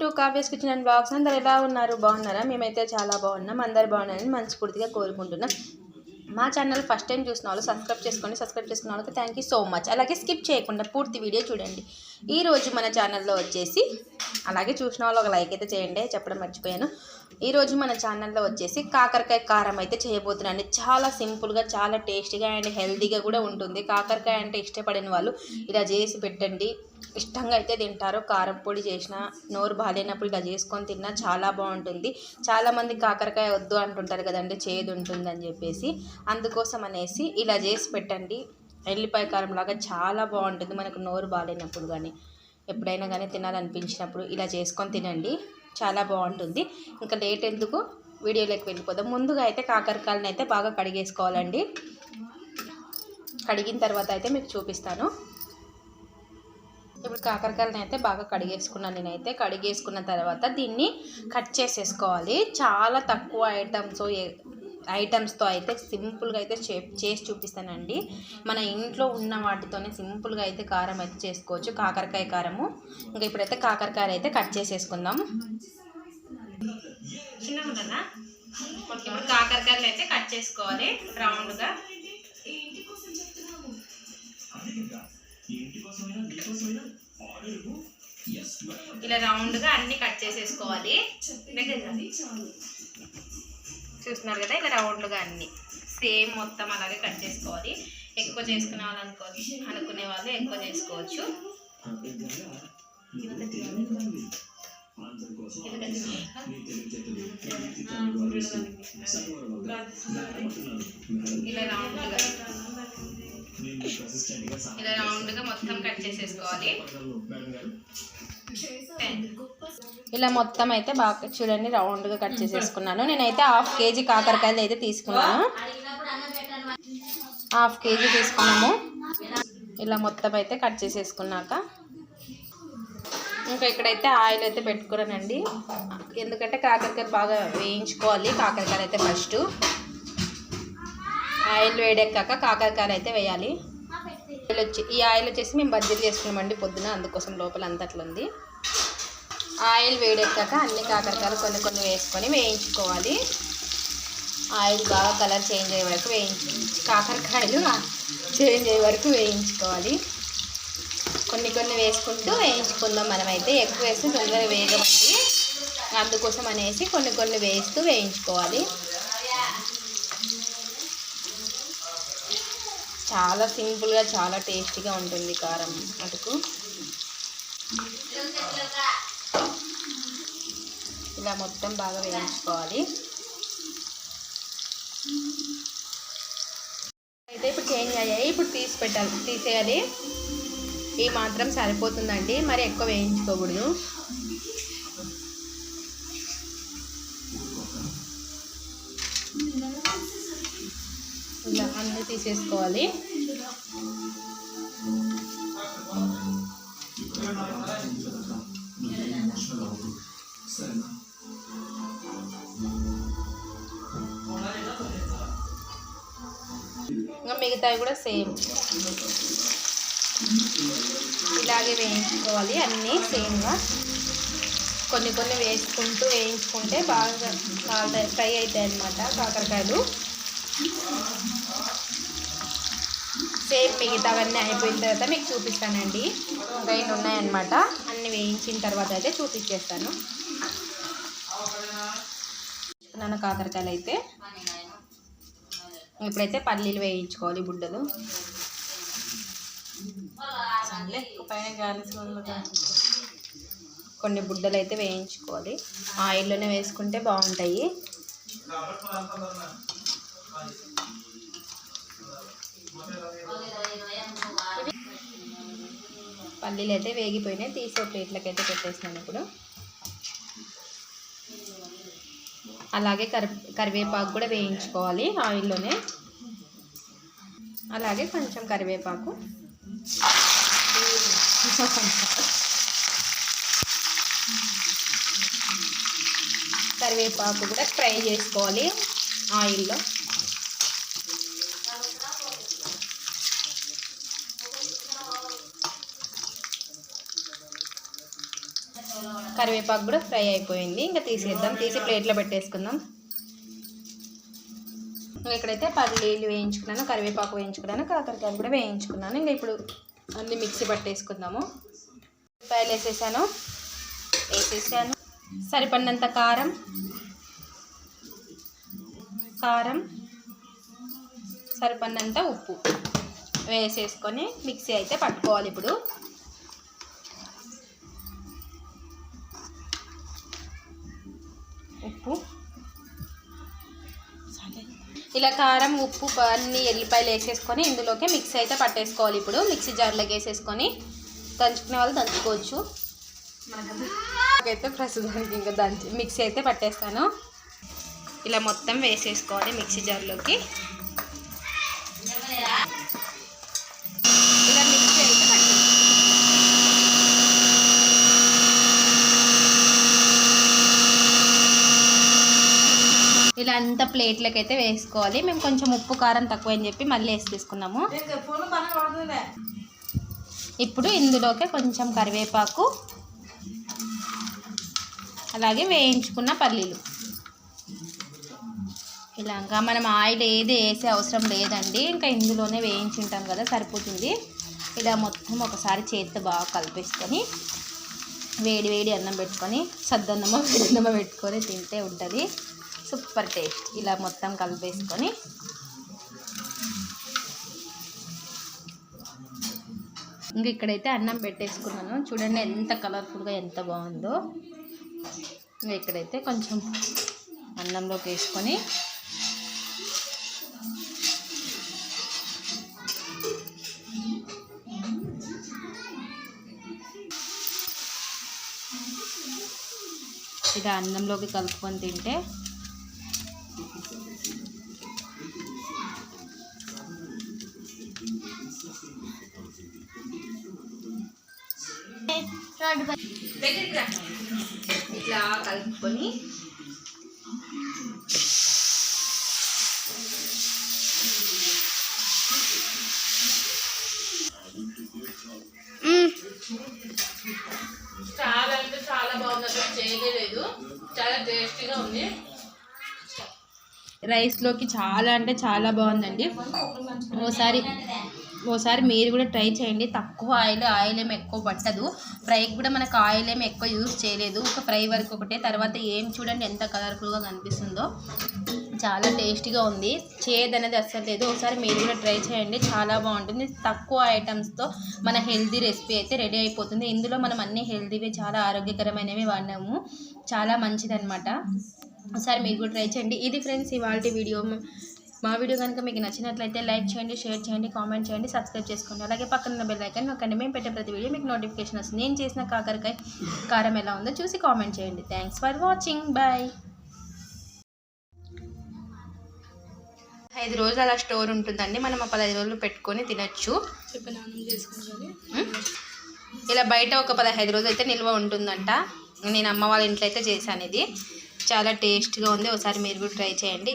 To Kavya's kitchen and blogs అందరు ఎలా ఉన్నారు? బాగున్నారా? మేమైతే చాలా బాగున్నాం. అందరు బాగున్నారని మనస్ఫూర్తిగా కోరుకుంటున్నాం. మా ఛానల్ ఫస్ట్ టైం చూసిన వాళ్ళు సబ్స్క్రైబ్ చేసుకోండి సబ్స్క్రైబ్ చేసుకున్న వాళ్ళకి థ్యాంక్ యూ సో మచ్ అలాగే స్కిప్ చేయకుండా పూర్తి వీడియో చూడండి. ఈరోజు మన ఛానల్లో వచ్చేసి అలాగే చూసిన వాళ్ళు ఒక లైక్ అయితే చేయండి. చెప్పడం మర్చిపోయాను. ఈరోజు మన ఛానల్లో వచ్చేసి కాకరకాయ కారం అయితే చేయబోతున్నాను చాలా సింపుల్గా చాలా టేస్టీగా అండ్ హెల్తీగా కూడా ఉంటుంది. కాకరకాయ అంటే ఇష్టపడిన వాళ్ళు ఇలా చేసి పెట్టండి. ఇష్టంగా అయితే తింటారు. కారం పొడి చేసిన నోరు బాగాలేనప్పుడు ఇలా చేసుకొని తిన్నా చాలా బాగుంటుంది. చాలామంది కాకరకాయ వద్దు అంటుంటారు కదండి చేదు ఉంటుందని చెప్పేసి. అందుకోసం అనేసి ఇలా చేసి పెట్టండి. ఎల్లిపాయ కారం లాగా చాలా బాగుంటుంది. మనకు నోరు బాగాలేనప్పుడు కానీ ఎప్పుడైనా కానీ తినాలనిపించినప్పుడు ఇలా చేసుకొని తినండి. చాలా బాగుంటుంది. ఇంకా లేట్ ఎందుకు? వీడియోలోకి వెళ్ళిపోదాం. ముందుగా అయితే కాకరకాయలను అయితే బాగా కడిగేసుకోవాలండి. కడిగిన తర్వాత అయితే మీకు చూపిస్తాను. ఇప్పుడు కాకరకాయలను అయితే బాగా కడిగేసుకున్నాను నేనైతే. కడిగేసుకున్న తర్వాత దీన్ని కట్ చేసేసుకోవాలి. చాలా తక్కువ ఐటమ్స్ ఐటమ్స్తో అయితే సింపుల్గా అయితే చే చేసి చూపిస్తానండి. మన ఇంట్లో ఉన్న వాటితోనే సింపుల్గా అయితే కారం అయితే చేసుకోవచ్చు. కాకరకాయ కారము. ఇంకా ఇప్పుడైతే కాకరకాయలు అయితే కట్ చేసేసుకుందాం. ఇప్పుడు కాకరకాయలు అయితే కట్ చేసుకోవాలి రౌండ్గా. ఇలా రౌండ్గా అన్ని కట్ చేసేసుకోవాలి. చూస్తున్నారు కదా ఇలా రౌండ్గా అన్ని. సేమ్ మొత్తం అలాగే కట్ చేసుకోవాలి. ఎక్కువ చేసుకునే వాళ్ళు అనుకోవచ్చు అనుకునే వాళ్ళు ఎక్కువ చేసుకోవచ్చు. ఇలా రౌండ్గా ఇలా మొత్తం కట్ చేసేసుకోవాలి ఇలా మొత్తం అయితే బాగా చూడండి రౌండ్గా కట్ చేసేసుకున్నాను. నేనైతే హాఫ్ కేజీ కాకరకాయలు అయితే తీసుకున్నాను. హాఫ్ కేజీ తీసుకున్నాము. ఇలా మొత్తం అయితే కట్ చేసేసుకున్నాక ఇంకా ఇక్కడైతే ఆయిల్ అయితే పెట్టుకున్నానండి. ఎందుకంటే కాకరకాయలు బాగా వేయించుకోవాలి. కాకరకాయలు అయితే ఫస్ట్ ఆయిల్ వేడెక్కాక కాకరకాయలు అయితే వేయాలి. ఆయిల్ వచ్చి ఈ ఆయిల్ వచ్చేసి మేము బజ్జీలు చేసుకున్నామండి పొద్దున అందుకోసం లోపల అంత ఉంది ఆయిల్ వేడెక్కాక అన్ని కాకరకాయలు కొన్ని కొన్ని వేసుకొని వేయించుకోవాలి. ఆయిల్ బాగా కలర్ చేంజ్ అయ్యే వరకు వేయించు కాకరకాయలు చేంజ్ అయ్యే వరకు వేయించుకోవాలి. కొన్ని కొన్ని వేసుకుంటూ వేయించుకుందాం మనమైతే. ఎక్కువ వేస్తే తొందరగా వేగమండి. అందుకోసం అనేసి కొన్ని కొన్ని వేస్తూ వేయించుకోవాలి. చాలా సింపుల్గా చాలా టేస్టీగా ఉంటుంది కారం అటుకు. ఇలా మొత్తం బాగా వేయించుకోవాలి. అయితే ఇప్పుడు చేంజ్ అయ్యాయి. ఇప్పుడు తీసి పెట్టాలి తీసేయాలి. ఈ మాత్రం సరిపోతుందండి. మరి ఎక్కువ వేయించుకోకూడదు. ఇలా అన్నీ తీసేసుకోవాలి. ఇంకా మిగతావి కూడా సేమ్. ఇలాగే వేయించుకోవాలి. అన్నీ సేమ్గా కొన్ని కొన్ని వేసుకుంటూ వేయించుకుంటే బాగా కాలుతాయి ఫ్రై అవుతాయి అన్నమాట కాకరకాయలు. సేమ్ మిగతావన్నీ అయిపోయిన తర్వాత మీకు చూపిస్తానండి. ఇంకా ఇన్ని ఉన్నాయన్నమాట. అన్ని వేయించిన తర్వాత అయితే చూపించేస్తాను నాన్న కాకరకాయలు అయితే ఇప్పుడైతే పల్లీలు వేయించుకోవాలి బుడ్డలు. పైన కొన్ని బుడ్డలు అయితే వేయించుకోవాలి ఆయిల్లోనే వేసుకుంటే బాగుంటాయి. పల్లీలు అయితే వేగిపోయినాయి. తీసే ప్లేట్లకి అయితే పెట్టేసినాను ఇప్పుడు. అలాగే కరి కరివేపాకు కూడా వేయించుకోవాలి ఆయిల్లోనే. అలాగే కొంచెం కరివేపాకు. కరివేపాకు కూడా ఫ్రై చేసుకోవాలి ఆయిల్లో. కరివేపాకు కూడా ఫ్రై అయిపోయింది. ఇంకా తీసేద్దాం. తీసి ప్లేట్లో పెట్టేసుకుందాం. ఇక్కడైతే పల్లీలు వేయించుకున్నాను కరివేపాకు వేయించుకున్నాను కాకరకాయలు కూడా వేయించుకున్నాను. ఇంకా ఇప్పుడు అన్ని మిక్సీ పట్టేసుకుందాము. ఉల్లిపాయలు వేసేసాను వేసేసాను. సరిపడినంత కారం కారం సరిపడినంత ఉప్పు వేసేసుకొని మిక్సీ అయితే పట్టుకోవాలి ఇప్పుడు. ఉప్పు ఇలా కారం ఉప్పు అన్ని ఎల్లిపాయలు వేసేసుకొని ఇందులోకి మిక్సీ అయితే పట్టేసుకోవాలి. ఇప్పుడు మిక్సీ జార్లోకి వేసేసుకొని దంచుకునే వాళ్ళు దంచుకోవచ్చు. అయితే ప్రస్తుతానికి ఇంకా దంచి మిక్సీ అయితే పట్టేస్తాను. ఇలా మొత్తం వేసేసుకోవాలి మిక్సీ జార్లోకి ఇలా మిక్సీ అయితే పట్టేసుకోవాలి ఇలా అంతా ప్లేట్లకి అయితే వేసుకోవాలి. మేము కొంచెం ఉప్పు కారం తక్కువ అని చెప్పి మళ్ళీ వేసి తీసుకున్నాము. ఇప్పుడు ఇందులోకి కొంచెం కరివేపాకు అలాగే వేయించుకున్న పల్లీలు. ఇలా ఇంకా మనం ఆయిల్ ఏది వేసే అవసరం లేదండి. ఇంకా ఇందులోనే వేయించుంటాం కదా సరిపోతుంది. ఇలా మొత్తం ఒకసారి చేతితో బాగా కలిపేసుకొని వేడి వేడి అన్నం పెట్టుకొని సద్దన్నమో వేడన్నమో పెట్టుకొని తింటే ఉంటుంది. Super taste. ఇలా మొత్తం కలిపేసుకొని ఇంక ఇక్కడైతే అన్నం పెట్టేసుకున్నాను. చూడండి ఎంత కలర్ఫుల్గా ఎంత బాగుందో. ఇంకా ఇక్కడైతే కొంచెం అన్నంలోకి వేసుకొని ఇలా అన్నంలోకి కలుపుకొని తింటే ఇట్లా కలుపుకొని చాలా అంటే చాలా బాగుంది అసలు చేయలేదు చాలా టేస్టీగా ఉంది రైస్లోకి చాలా అంటే చాలా బాగుందండి. ఓసారి ఓసారి మీరు కూడా ట్రై చేయండి. తక్కువ ఆయిల్ ఆయిల్ ఏమి ఎక్కువ పట్టదు. ఫ్రైకి కూడా మనకు ఆయిల్ ఏమి ఎక్కువ యూజ్ చేయలేదు. ఒక ఫ్రై వరకు ఒకటే తర్వాత ఏం చూడండి ఎంత కలర్ఫుల్గా కనిపిస్తుందో. చాలా టేస్టీగా ఉంది. చేదు అనేది అస్సలు లేదు. ఒకసారి మీరు కూడా ట్రై చేయండి. చాలా బాగుంటుంది. తక్కువ ఐటమ్స్తో మన హెల్దీ రెసిపీ అయితే రెడీ అయిపోతుంది. ఇందులో మనం అన్ని హెల్దీవి చాలా ఆరోగ్యకరమైనవి వాడినాము. చాలా మంచిదన్నమాట. ఒకసారి మీరు కూడా ట్రై చేయండి. ఇది ఫ్రెండ్స్ ఇవాళ వీడియో. మా వీడియో కనుక మీకు నచ్చినట్లయితే లైక్ చేయండి షేర్ చేయండి కామెంట్ చేయండి సబ్స్క్రైబ్ చేసుకోండి. అలాగే పక్కన ఉన్న బెల్ ఐకాన్ నొక్కండి. మేము పెట్టే ప్రతి వీడియో మీకు నోటిఫికేషన్ వస్తుంది. నేను చేసిన కాకరకాయ కారం ఎలా ఉందో చూసి కామెంట్ చేయండి. థ్యాంక్స్ ఫర్ వాచింగ్ బాయ్ ఐదు రోజులు అలా స్టోర్ ఉంటుందండి. మనం ఆ పదహైదు రోజులు పెట్టుకొని తినచ్చు? ఇలా బయట ఒక పదహైదు రోజులు అయితే నిల్వ ఉంటుందంట. నేను అమ్మ వాళ్ళ ఇంట్లో అయితే చేశాను ఇది. చాలా టేస్ట్గా ఉంది. ఒకసారి మీరు కూడా ట్రై చేయండి.